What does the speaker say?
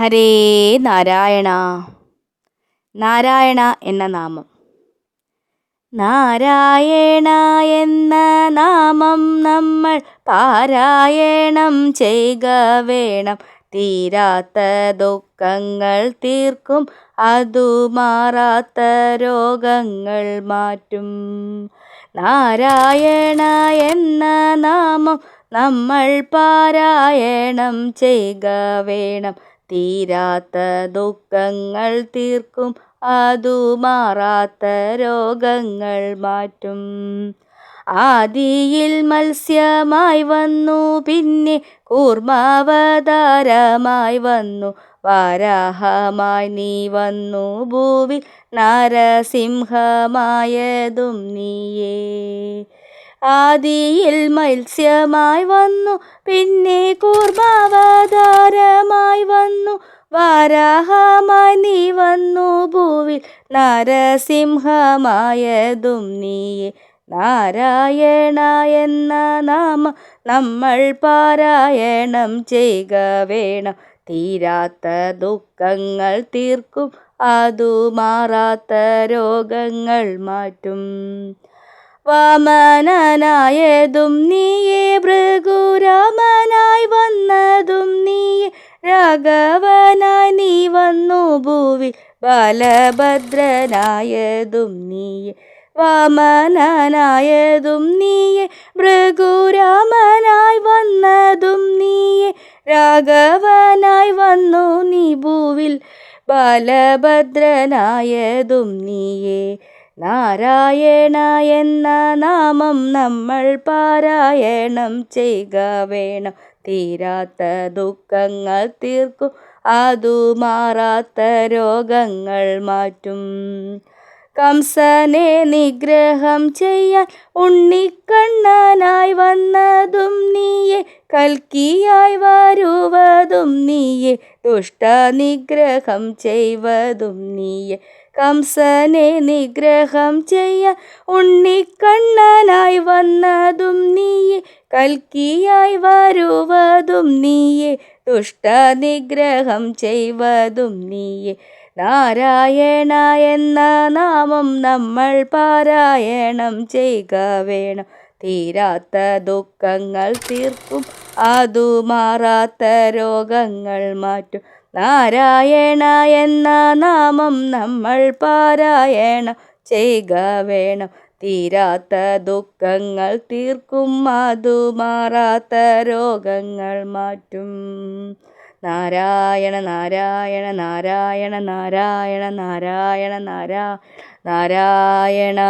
ഹരേ നാരായണ. നാരായണ എന്ന നാമം. നാരായണ എന്ന നാമം നമ്മൾ പാരായണം ചെയ്യുക വേണം. തീരാത്ത ദുഃഖങ്ങൾ തീർക്കും അതു മാറാത്ത രോഗങ്ങൾ മാറ്റും. നാരായണ എന്ന നാമം നമ്മൾ പാരായണം ചെയ്യുക വേണം. തീരാത്ത ദുഃഖങ്ങൾ തീർക്കും അതു മാറാത്ത രോഗങ്ങൾ മാറ്റും. ആദിയിൽ മത്സ്യമായി വന്നു പിന്നെ കൂർമാവതാരമായി വന്നു. വാരാഹമായി നീ വന്നു ഭൂവി നരസിംഹമായതും നീയേ. ആദിയിൽ മത്സ്യമായി വന്നു പിന്നെ കൂർമാവതാരമായി വന്നു വാരാഹമായി നീ വന്നു ഭൂവിൽ നരസിംഹമായതും നീയെ. നാരായണ എന്ന നാമം നമ്മൾ പാരായണം ചെയ്യുക വേണം. തീരാത്ത ദുഃഖങ്ങൾ തീർക്കും അതു മാറാത്ത രോഗങ്ങൾ മാറ്റും. വാമനായതും നീയെ ഭൃഗുരാമനായി വന്നതും നീയെ. ഭൂവി ബാലഭദ്രനായതും നീയെ വാമനായതും നീയെ ഭൃഗുരാമനായി വന്നതും നീയെ രാഘവനായി വന്നു നീ ഭൂവിൽ ബാലഭദ്രനായതും നീയേ. നാരായണ എന്ന നാമം നമ്മൾ പാരായണം ചെയ്യുക വേണം. തീരാത്ത ദുഃഖങ്ങൾ തീർക്കും. അതു മാറാത്ത രോഗങ്ങൾ മാറ്റും. കംസനെ നിഗ്രഹം ചെയ്യാൻ ഉണ്ണിക്കണ്ണനായി വന്നതും നീയെ കൽക്കിയായി വരുവതും നീയെ ദുഷ്ട നിഗ്രഹം ചെയ്വതും നീയെ. കംസനെ നിഗ്രഹം ചെയ്യാൻ ഉണ്ണിക്കണ്ണനായി വന്നതും നീയെ കൽക്കിയായി വരുവതും നീയെ ദുഷ്ട നിഗ്രഹം ചെയ്വതും നീയെ. നാരായണ എന്ന നാമം നമ്മൾ പാരായണം ചെയ്യുക വേണം. തീരാത്ത ദുഃഖങ്ങൾ തീർക്കും അതു മാറാത്ത രോഗങ്ങൾ മാറ്റും. നാരായണ എന്ന നാമം നമ്മൾ പാരായണം ചെയ്യുക വേണം. തീരാത്ത ദുഃഖങ്ങൾ തീർക്കും അതു മാറാത്ത രോഗങ്ങൾ മാറ്റും. നാരായണ നാരായണ നാരായണ നാരായണ നാരായണ നാരായണ നാരായണ.